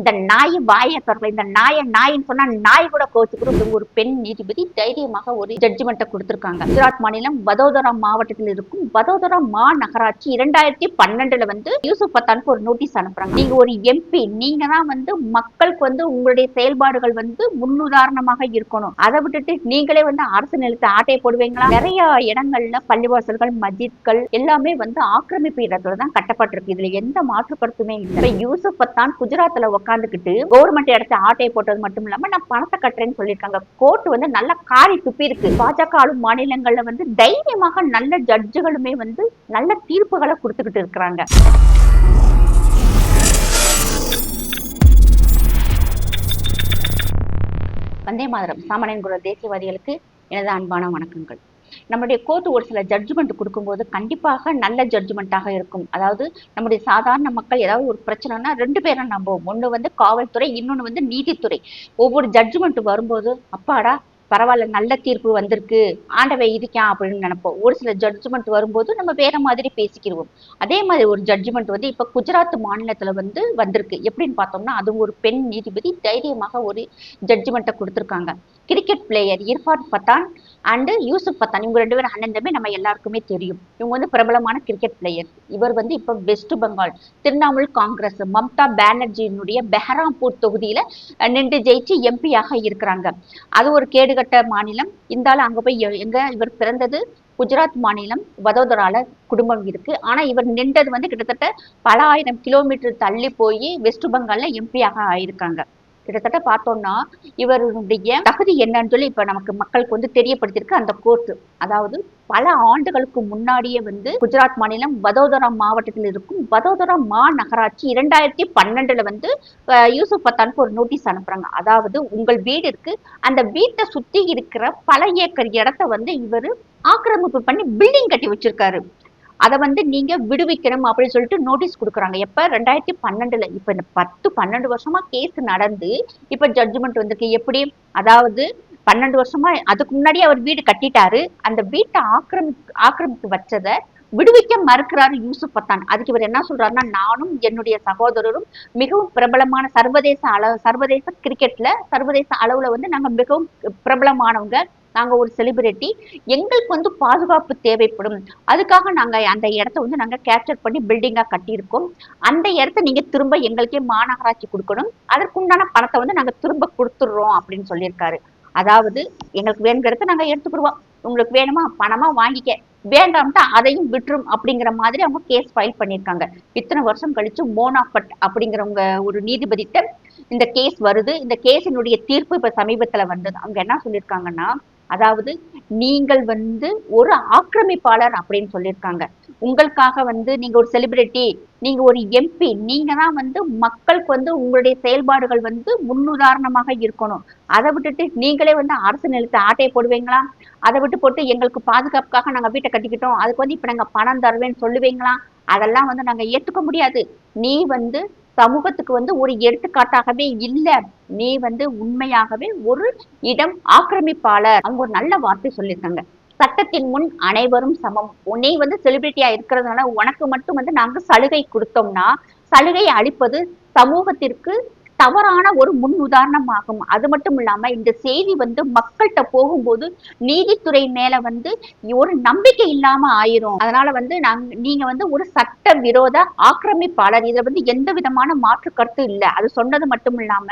இந்த நாய் வாயை திறக்கல. இந்த நாயை நாயின்னு சொன்னா நாய் கூட கோச்சுக்கிறோம் ஒரு பெண் நீதிபதி தைரியமாக ஒரு ஜட்ஜ்மெண்ட்டை கொடுத்திருக்காங்க. குஜராத் மாநிலம் வதோதரா மாவட்டத்தில் இருக்கும் வதோதரா மாநகராட்சி இரண்டாயிரத்தி பன்னெண்டுல வந்து யூசுப் பத்தானுக்கு ஒரு நோட்டீஸ் அனுப்புறாங்க. நீங்க ஒரு எம்பி நீங்க தான் வந்து மக்களுக்கு வந்து உங்களுடைய செயல்பாடுகள் வந்து முன்னுதாரணமாக இருக்கணும். அதை விட்டுட்டு நீங்களே வந்து அரசு நிலத்தை ஆட்டையை போடுவீங்களா? நிறைய இடங்கள்ல பள்ளிவாசல்கள் மஜித்கள் எல்லாமே வந்து ஆக்கிரமிப்பு இடத்துல தான் கட்டப்பட்டிருக்கு. இதுல எந்த மாற்று கருத்துமே இல்லை யூசுப் பத்தான் குஜராத்ல உட்காந்துக்கிட்டு கவர்மெண்ட் இடத்த ஆட்டையை போட்டது மட்டும் இல்லாம நான் பணத்தை கட்டுறேன்னு சொல்லியிருக்காங்க. கோர்ட் வந்து நல்ல காரி துப்பி இருக்கு. பாஜக ஆளும் மாநிலங்கள்ல வந்து தைரியமாக நல்ல ஜட்ஜுகளுமே வந்து நல்ல தீர்ப்புகளை கொடுத்துக்கிட்டு இருக்கிறாங்க. வந்தே மாதரம். சாமானியன் குரல் தேசியவாதிகளுக்கு எனது அன்பான வணக்கங்கள். நம்முடைய கோர்ட் ஒரு சில ஜட்ஜ்மெண்ட் கொடுக்கும்போது கண்டிப்பாக நல்ல ஜட்ஜ்மெண்ட்டாக இருக்கும். அதாவது நம்முடைய சாதாரண மக்கள் ஏதாவது ஒரு பிரச்சனைனா ரெண்டு பேரும் நம்புவோம். ஒன்று வந்து காவல்துறை இன்னொன்று வந்து நீதித்துறை. ஒவ்வொரு ஜட்ஜ்மெண்ட் வரும்போது அப்பாடா பரவாயில்ல நல்ல தீர்ப்பு வந்திருக்கு. ஆண்டவை இதுக்கான் அப்படின்னு நினைப்போம். ஒரு சில ஜட்ஜ்மெண்ட் வரும்போது நம்ம வேற மாதிரி பேசிக்கிடுவோம் அதே மாதிரி ஒரு ஜட்ஜ்மெண்ட் வந்து இப்ப குஜராத் மாநிலத்துல வந்து வந்திருக்கு. எப்படின்னு பார்த்தோம்னா அதுவும் ஒரு பெண் நீதிபதி தைரியமாக ஒரு ஜட்ஜ்மெண்ட்டை கொடுத்துருக்காங்க. Cricket player Irfan Pathan and Yusuf Pathan. இவங்க ரெண்டு பேரும் அண்ணன் தம்பி நம்ம எல்லாருக்குமே தெரியும். இவங்க வந்து பிரபலமான கிரிக்கெட் பிளேயர் இவர் வந்து இப்போ வெஸ்ட் பெங்கால் திரிணாமுல் காங்கிரஸ் மம்தா பானர்ஜியினுடைய பெஹராம்பூர் தொகுதியில நின்று ஜெயிச்சு எம்பியாக இருக்கிறாங்க. அது ஒரு கேடுகட்ட மாநிலம். இருந்தாலும் அங்க போய் எங்க இவர் பிறந்தது? குஜராத் மாநிலம் வதோதரால குடும்பம் இருக்கு. ஆனா இவர் நின்றது வந்து கிட்டத்தட்ட பல ஆயிரம் கிலோமீட்டர் தள்ளி போய் வெஸ்ட் பெங்கால்ல எம்பியாக ஆயிருக்காங்க. கிட்டத்தட்ட பார்த்தோம்னா இவருடைய தகுதி என்னன்னு சொல்லி இப்ப நமக்கு மக்களுக்கு வந்து தெரியப்படுத்தியிருக்கு அந்த கோர்ட் அதாவது பல ஆண்டுகளுக்கு முன்னாடியே வந்து குஜராத் மாநிலம் வதோதரா மாவட்டத்தில் இருக்கும் வதோதரா மாநகராட்சி இரண்டாயிரத்தி பன்னெண்டுல வந்து யூசுப் பத்தானுக்கு ஒரு நோட்டீஸ் அனுப்புறாங்க. அதாவது உங்கள் வீடு இருக்கு. அந்த வீட்டை சுத்தி இருக்கிற பல ஏக்கர் இடத்த வந்து இவர் ஆக்கிரமிப்பு பண்ணி பில்டிங் கட்டி வச்சிருக்காரு. அதை வந்து நீங்க விடுவிக்கணும் அப்படின்னு சொல்லிட்டு நோட்டீஸ் கொடுக்குறாங்க. எப்ப? ரெண்டாயிரத்தி பன்னெண்டுல. இப்ப இந்த பத்து பன்னெண்டு வருஷமா கேஸ் நடந்து இப்ப ஜட்ஜ்மெண்ட் வந்திருக்கு. எப்படி? அதாவது பன்னெண்டு வருஷமா அதுக்கு முன்னாடி அவர் வீடு கட்டிட்டாரு. அந்த வீட்டை ஆக்கிரமி ஆக்கிரமித்து வச்சதை விடுவிக்க மறுக்கிறாரு யூசுப் பத்தான். அதுக்கு இவர் என்ன சொல்றாருன்னா நானும் என்னுடைய சகோதரரும் மிகவும் பிரபலமான சர்வதேச அளவு சர்வதேச கிரிக்கெட்ல சர்வதேச அளவுல வந்து நாங்க மிகவும் பிரபலமானவங்க. நாங்கள் ஒரு செலிபிரிட்டி எங்களுக்கு வந்து பாதுகாப்பு தேவைப்படும். அதுக்காக நாங்கள் அந்த இடத்த வந்து நாங்கள் கேப்சர் பண்ணி பில்டிங்காக கட்டியிருக்கோம். அந்த இடத்த நீங்கள் திரும்ப எங்களுக்கே மாநகராட்சி கொடுக்கணும். அதற்குண்டான பணத்தை வந்து நாங்கள் திரும்ப கொடுத்துட்றோம் அப்படின்னு சொல்லியிருக்காரு. அதாவது எங்களுக்கு வேணுங்கிற இடத்த எடுத்துக்கிடுவோம். உங்களுக்கு வேணுமா பணமா வாங்கிக்க. வேண்டாம்ட்டா அதையும் விட்டுரும் அப்படிங்கிற மாதிரி அவங்க கேஸ் ஃபைல் பண்ணியிருக்காங்க. இத்தனை வருஷம் கழிச்சு மோனாஃபட் அப்படிங்கிறவங்க ஒரு நீதிபதிட்ட இந்த கேஸ் வருது. இந்த கேஸினுடைய தீர்ப்பு இப்போ சமீபத்தில் வந்தது. அவங்க என்ன சொல்லியிருக்காங்கன்னா அதாவது நீங்கள் வந்து ஒரு ஆக்கிரமிப்பாளர் அப்படின்னு சொல்லியிருக்காங்க. உங்களுக்காக வந்து நீங்க ஒரு செலிபிரிட்டி நீங்க ஒரு எம்பி நீங்க தான் வந்து மக்களுக்கு வந்து உங்களுடைய செயல்பாடுகள் வந்து முன்னுதாரணமாக இருக்கணும். அதை விட்டுட்டு நீங்களே வந்து அரசு நிலத்தை ஆட்டையை போடுவீங்களா? அதை விட்டு போட்டு எங்களுக்கு பாதுகாப்புக்காக நாங்க வீட்டை கட்டிக்கிட்டோம். அதுக்கு வந்து இப்ப நாங்க பணம் தருவேன்னு சொல்லுவீங்களா? அதெல்லாம் வந்து நாங்க ஏத்துக்க முடியாது. நீ வந்து சமூகத்துக்கு வந்து ஒரு எடுத்துக்காட்டாகவே இல்ல. நீ வந்து உண்மையாகவே ஒரு இடம் ஆக்கிரமிப்பாளர். அவங்க ஒரு நல்ல வார்த்தை சொல்லியிருக்காங்க. சட்டத்தின் முன் அனைவரும் சமம். உன்னை வந்து செலிபிரிட்டியா இருக்கிறதுனால உனக்கு மட்டும் வந்து நாங்க சலுகை கொடுத்தோம்னா சலுகை அளிப்பது சமூகத்திற்கு தவறான ஒரு முன் உதாரணமாகும் அது மட்டும் இல்லாம இந்த செய்தி வந்து மக்கள்கிட்ட போகும்போது நீதித்துறை மேல வந்து ஒரு நம்பிக்கை இல்லாம ஆயிரும். அதனால வந்து நாங்க நீங்க வந்து ஒரு சட்ட விரோத ஆக்கிரமிப்பாளர். இதுல வந்து எந்த விதமான மாற்று கருத்து இல்ல. அது சொன்னது மட்டும் இல்லாம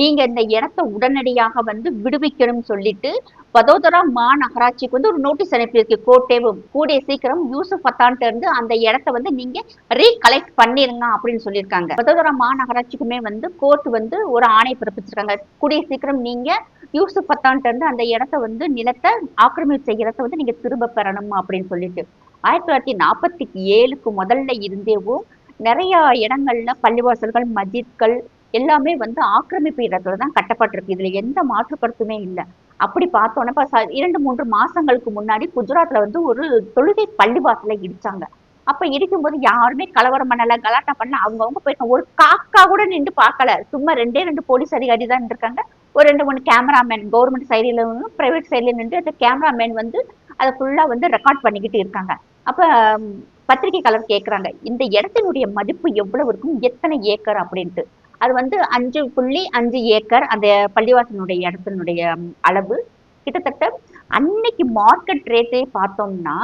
நீங்க இந்த இடத்தை உடனடியாக வந்து விடுவிக்கணும்னு சொல்லிட்டு வதோதரா மாநகராட்சிக்கு வந்து ஒரு நோட்டீஸ் அனுப்பியிருக்கு. கோர்ட்டேவும் கூடிய சீக்கிரம் யூசுப் பத்தான்ட்டு இருந்து அந்த இடத்த வந்து நீங்க ரீகலெக்ட் பண்ணிருங்க அப்படின்னு சொல்லியிருக்காங்க. வதோதரா மாநகராட்சிக்குமே வந்து கோர்ட் வந்து ஒரு ஆணை பிறப்பிச்சிருக்காங்க. கூடிய சீக்கிரம் நீங்க யூசுப் பத்தான்ட்டு இருந்து அந்த இடத்த வந்து நிலத்தை ஆக்கிரமிப்பு செய்யறத வந்து நீங்க திரும்ப பெறணும் அப்படின்னு சொல்லிட்டு. ஆயிரத்தி தொள்ளாயிரத்தி நாற்பத்தி ஏழுக்கு முதல்ல இருந்தேவும் நிறைய இடங்கள்ல பள்ளிவாசல்கள் மஜித்கள் எல்லாமே வந்து ஆக்கிரமிப்பு இடத்துல தான் கட்டப்பட்டிருக்கு. இதுல எந்த மாற்று கருத்துமே இல்லை. அப்படி பார்த்தோன்னா ச- இரண்டு மூன்று மாசங்களுக்கு முன்னாடி குஜராத்ல வந்து ஒரு தொழுகை பள்ளிவாசல இடிச்சாங்க. அப்ப இடிக்கும்போது யாருமே கலவரம் பண்ணல கலாட்டம் பண்ணல. அவங்கவுங்க போயிருக்காங்க. ஒரு காக்கா கூட நின்று பார்க்கல. சும்மா ரெண்டே ரெண்டு போலீஸ் அதிகாரி தான் இருக்காங்க ஒரு ரெண்டு மூணு கேமராமேன் கவர்மெண்ட் சைடில் பிரைவேட் சைடுல நின்று அந்த கேமராமேன் வந்து அதை ஃபுல்லா வந்து ரெக்கார்ட் பண்ணிக்கிட்டு இருக்காங்க. அப்ப ம், கேட்குறாங்க இந்த இடத்தினுடைய மதிப்பு எவ்வளவு இருக்கும்? எத்தனை ஏக்கர்? அப்படின்ட்டு. அது வந்து அஞ்சு புள்ளி அஞ்சு ஏக்கர் அந்த பள்ளிவாசனுடைய இடத்தினுடைய அளவு. கிட்டத்தட்ட அன்னைக்கு மார்க்கெட் ரேட்டே பார்த்தோம்னா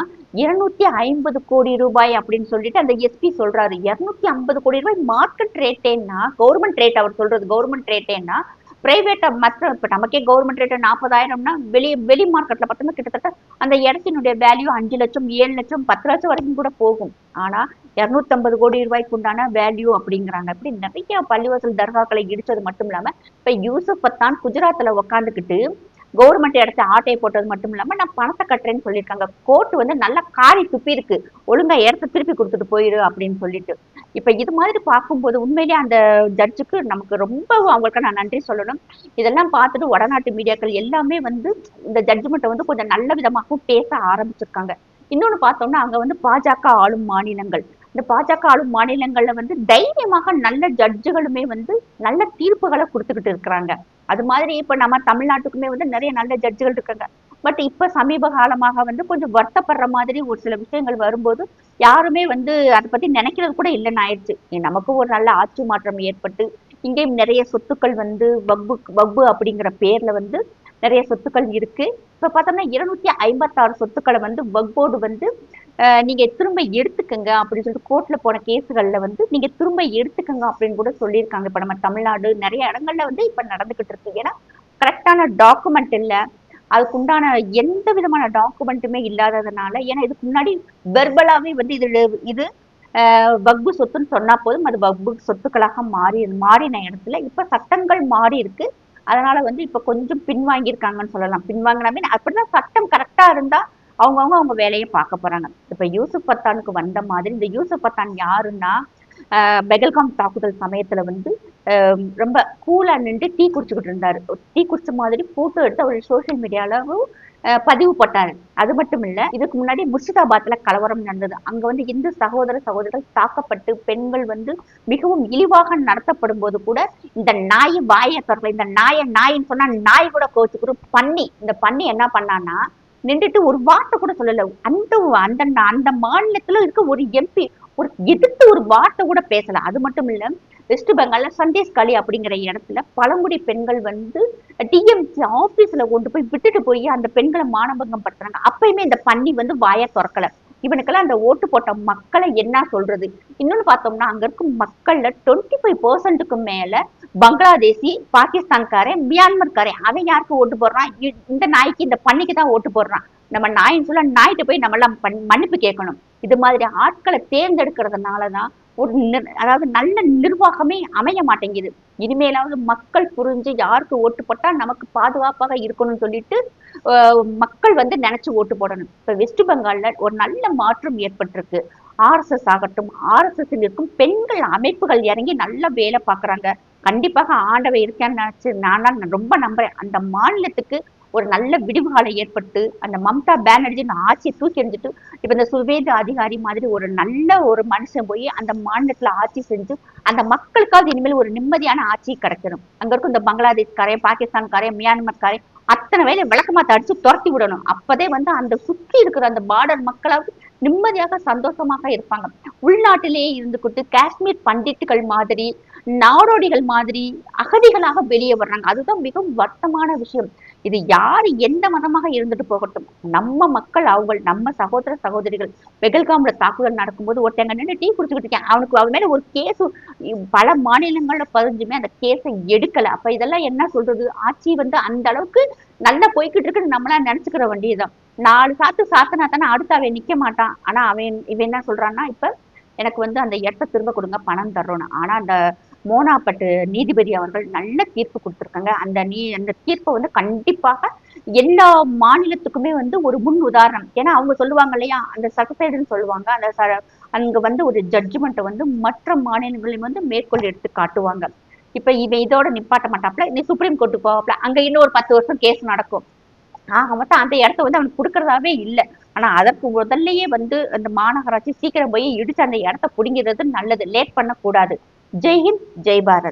இருநூத்தி ஐம்பது கோடி ரூபாய் அப்படின்னு சொல்லிட்டு அந்த எஸ்பி சொல்றாரு. இருநூத்தி ஐம்பது கோடி ரூபாய் மார்க்கெட் ரேட்டேன்னா கவர்மெண்ட் ரேட் அவர் சொல்றது கவர்மெண்ட் ரேட்டேன்னா பிரைவேட் மற்ற இப்ப நமக்கே கவர்மெண்ட் ரேட் நாற்பதாயிரம்னா வெளி வெளி மார்க்கெட்ல பார்த்தோம்னா கிட்டத்தட்ட அந்த இடத்தினுடைய வேல்யூ அஞ்சு லட்சம் ஏழு லட்சம் பத்து லட்சம் வரைக்கும் கூட போகும். ஆனா இரநூத்தம்பது கோடி ரூபாய்க்கு உண்டான வேல்யூ அப்படிங்கிறாங்க. இப்படி நிறைய பள்ளிவாசல் தர்காக்களை இடிச்சது மட்டும் இல்லாம இப்ப யூசுப் பத்தான் குஜராத்ல உக்காந்துக்கிட்டு கவர்மெண்ட் இடத்த ஆட்டையை போட்டது மட்டும் இல்லாம நான் பணத்தை கட்டுறேன்னு சொல்லியிருக்காங்க. கோர்ட் வந்து நல்லா காரி துப்பி இருக்கு. ஒழுங்கா இடத்த திருப்பி கொடுத்துட்டு போயிரு அப்படின்னு சொல்லிட்டு. இப்ப இது மாதிரி பார்க்கும்போது உண்மையிலேயே அந்த ஜட்ஜுக்கு நமக்கு ரொம்ப அவங்களுக்கு நான் நன்றி சொல்லணும். இதெல்லாம் பார்த்துட்டு வடநாட்டு மீடியாக்கள் எல்லாமே வந்து இந்த ஜட்ஜ்மெண்ட்டை வந்து கொஞ்சம் நல்ல விதமாகவும் பேச ஆரம்பிச்சிருக்காங்க. இன்னொன்று பார்த்தோம்னா அங்கே வந்து பாஜக ஆளும் மாநிலங்கள். இந்த பாஜக ஆளும் மாநிலங்கள்ல வந்து தைரியமாக நல்ல ஜட்ஜுகளுமே வந்து நல்ல தீர்ப்புகளை கொடுத்துக்கிட்டு இருக்கிறாங்க. அது மாதிரி இப்ப நம்ம தமிழ்நாட்டுக்குமே வந்து நிறைய நல்ல ஜட்ஜுகள் இருக்காங்க. பட் இப்ப சமீப காலமாக வந்து கொஞ்சம் வருத்தப்படுற மாதிரி ஒரு சில விஷயங்கள் வரும்போது யாருமே வந்து அதை பத்தி நினைக்கிறது கூட இல்லைன்னு ஆயிடுச்சு. நமக்கும் ஒரு நல்ல ஆட்சி மாற்றம் ஏற்பட்டு இங்கேயும் நிறைய சொத்துக்கள் வந்து வக்பு வக்பு அப்படிங்கிற பேர்ல வந்து நிறைய சொத்துக்கள் இருக்கு. இப்ப பார்த்தோம்னா இருநூத்தி ஐம்பத்தாறு சொத்துக்களை வந்து வக்போர்டு வந்து நீங்க திரும்ப எடுத்துக்கங்க அப்படின்னு சொல்லிட்டு கோர்ட்ல போன கேஸுகள்ல வந்து நீங்க திரும்ப எடுத்துக்கங்க அப்படின்னு கூட சொல்லியிருக்காங்க. இப்ப நம்ம தமிழ்நாடு நிறைய இடங்கள்ல வந்து இப்ப நடந்துகிட்டு இருக்கு. ஏன்னா கரெக்டான டாக்குமெண்ட் இல்ல. அதுக்குண்டான எந்த விதமான டாக்குமெண்ட்டுமே இல்லாததுனால ஏன்னா இதுக்கு முன்னாடி வெர்பலாவே வந்து இது இது வக்பு சொத்துன்னு சொன்னா போதும் அது வக்பு சொத்துக்களாக மாறி மாறின இடத்துல இப்ப சட்டங்கள் மாறி இருக்கு. அதனால வந்து இப்ப கொஞ்சம் பின்வாங்கியிருக்காங்கன்னு சொல்லலாம். பின்வாங்கினாமே அப்படிதான் சட்டம் கரெக்டா இருந்தா அவங்கவுங்க அவங்க வேலையை பார்க்க போறாங்க. இப்ப யூசுப் பத்தானுக்கு வந்த மாதிரி இந்த யூசுப் பத்தான் யாருன்னா பெகல்காம் தாக்குதல் சமயத்துல வந்து ரொம்ப கூலா நின்று டீ குடிச்சுக்கிட்டு இருந்தாரு. டீ குடிச்ச மாதிரி போட்டோ எடுத்து அவர் சோஷியல் மீடியாவிலும் பதிவு போட்டாரு. அது மட்டும் இல்ல இதுக்கு முன்னாடி முர்ஷிதாபாத்ல கலவரம் நடந்தது. அங்க வந்து இந்து சகோதர சகோதரிகள் தாக்கப்பட்டு பெண்கள் வந்து மிகவும் இழிவாக நடத்தப்படும் போது கூட இந்த நாய் வாயை திறக்கல. இந்த நாயை நாயின்னு சொன்னா நாய் கூட கோச்சுக்கிட்டு பன்னி இந்த பன்னி என்ன பண்ணான்னா நின்றுட்டு ஒரு வார்த்தை கூட சொல்லல. அந்த அந்த அந்த மாநிலத்துல இருக்க ஒரு எம்பி ஒரு எதிர்த்து ஒரு வார்த்தை கூட பேசல. அது மட்டும் இல்ல வெஸ்ட் பெங்கால்ல சந்தேஷ் காளி அப்படிங்கிற இடத்துல பழங்குடி பெண்கள் வந்து டிஎம்சி ஆபீஸ்ல கொண்டு போய் விட்டுட்டு போய் அந்த பெண்களை மானபங்கம் படுத்துறாங்க. அப்பயுமே இந்த பண்ணி வந்து வாய திறக்கல. இவனுக்கெல்லாம் அந்த ஓட்டு போட்ட மக்களை என்ன சொல்றது? இன்னொன்னு பார்த்தோம்னா அங்க இருக்கும் மக்கள்ல டுவெண்ட்டி ஃபைவ் பர்சன்ட்டுக்கு மேல பங்களாதேசி பாகிஸ்தான்காரன் மியான்மர்காரன். அவன் யாருக்கு ஓட்டு போடுறான்? இந்த நாய்க்கு இந்த பண்ணிக்கு தான் ஓட்டு போடுறான். நம்ம நாயின்னு சொல்ல நாய்கிட்ட போய் நம்ம மன்னிப்பு கேட்கணும். இது மாதிரி ஆட்களை தேர்ந்தெடுக்கிறதுனாலதான் ஒரு அதாவது நல்ல நிர்வாகமே அமைய மாட்டேங்குது. இனிமேலாவது மக்கள் புரிஞ்சு யாருக்கு ஓட்டு போட்டால் நமக்கு பாதுகாப்பாக இருக்கணும்னு சொல்லிட்டு மக்கள் வந்து நினைச்சு ஓட்டு போடணும். இப்ப வெஸ்ட் பெங்காலில் ஒரு நல்ல மாற்றம் ஏற்பட்டிருக்கு. ஆர்எஸ்எஸ் ஆகட்டும் ஆர்எஸ்எஸ் இருக்கும் பெண்கள் அமைப்புகள் இறங்கி நல்லா வேலை பார்க்குறாங்க. கண்டிப்பாக ஆண்டவை இருக்கேன்னு நினச்சி நான் ரொம்ப நம்புறேன். அந்த மாநிலத்துக்கு ஒரு நல்ல விடிவுகாலம் ஏற்பட்டு அந்த மம்தா பானர்ஜி ஆட்சியை தூக்கி எறிஞ்சிட்டு இப்போ இந்த சுவேத அதிகாரி மாதிரி ஒரு நல்ல ஒரு மனுஷன் போய் அந்த மாநிலத்தில் ஆட்சி செஞ்சு அந்த மக்களுக்காவது இனிமேல் ஒரு நிம்மதியான ஆட்சி கிடைக்கணும். அங்கே இருக்கும் இந்த பங்களாதேஷ்காரன் பாகிஸ்தான்காரன் மியான்மர்காரன் அத்தனை வேலை விளக்கமாக அடிச்சு துரத்தி விடணும். அப்போதே வந்து அந்த சுற்றி இருக்கிற அந்த பார்டர் மக்களாவது நிம்மதியாக சந்தோஷமாக இருப்பாங்க. உள்நாட்டிலேயே இருந்துக்கிட்டு காஷ்மீர் பண்டிட்டுகள் மாதிரி நாடோடிகள் மாதிரி அகதிகளாக வெளியே வர்றாங்க. அதுதான் மிகவும் வருத்தமான விஷயம். இது யாரு எந்த மதமாக இருந்துட்டு போகட்டும். நம்ம மக்கள் அவங்க நம்ம சகோதர சகோதரிகள் பெகல்காம்ல தாக்குதல் நடக்கும்போது ஒருத்தங்க நின்று டீ குடிச்சுக்கிட்டு இருக்கேன். அவனுக்கு அவன் மேல ஒரு கேஸ் பல மாநிலங்கள்ல பதிஞ்சுமே அந்த கேஸை எடுக்கல. அப்ப இதெல்லாம் என்ன சொல்றது? ஆட்சி வந்து அந்த அளவுக்கு நல்லா போய்கிட்டு இருக்குன்னு நம்மளா நினைச்சுக்கிற வேண்டியதுதான். நாலு சாத்து சாத்தனா தானே அடுத்து அவன் நிக்க மாட்டான். ஆனா அவன் இவன் என்ன சொல்றான்னா இப்ப எனக்கு வந்து அந்த இடத்த திரும்ப கொடுங்க பணம் தர்றோன்னு. ஆனா அந்த மோனாப்பட்டு நீதிபதி அவர்கள் நல்ல தீர்ப்பு கொடுத்திருக்காங்க. அந்த நீ அந்த தீர்ப்பை வந்து கண்டிப்பாக எல்லா மாநிலத்துக்குமே வந்து ஒரு முன் உதாரணம். ஏன்னா அவங்க சொல்லுவாங்க இல்லையா? அந்த சட்டசைடுன்னு சொல்லுவாங்க. அந்த ச- அங்க வந்து ஒரு ஜட்ஜ்மெண்ட்டை வந்து மற்ற மாநிலங்களையும் வந்து மேற்கொள்ள எடுத்து காட்டுவாங்க. இப்ப இவன் இதோட நிப்பாட்ட மாட்டாப்ல நீ சுப்ரீம் கோர்ட்டு போவாப்ல அங்க இன்னும் ஒரு பத்து வருஷம் கேஸ் நடக்கும். ஆக மொத்தம் அந்த இடத்த வந்து அவனுக்கு கொடுக்கறதாவே இல்லை. ஆனா அதற்கு முதல்லயே வந்து அந்த மாநகராட்சி சீக்கிரம் போய் இடிச்சு அந்த இடத்த புடிங்கிறது நல்லது. லேட் பண்ணக்கூடாது. जय हिंद जय भारत।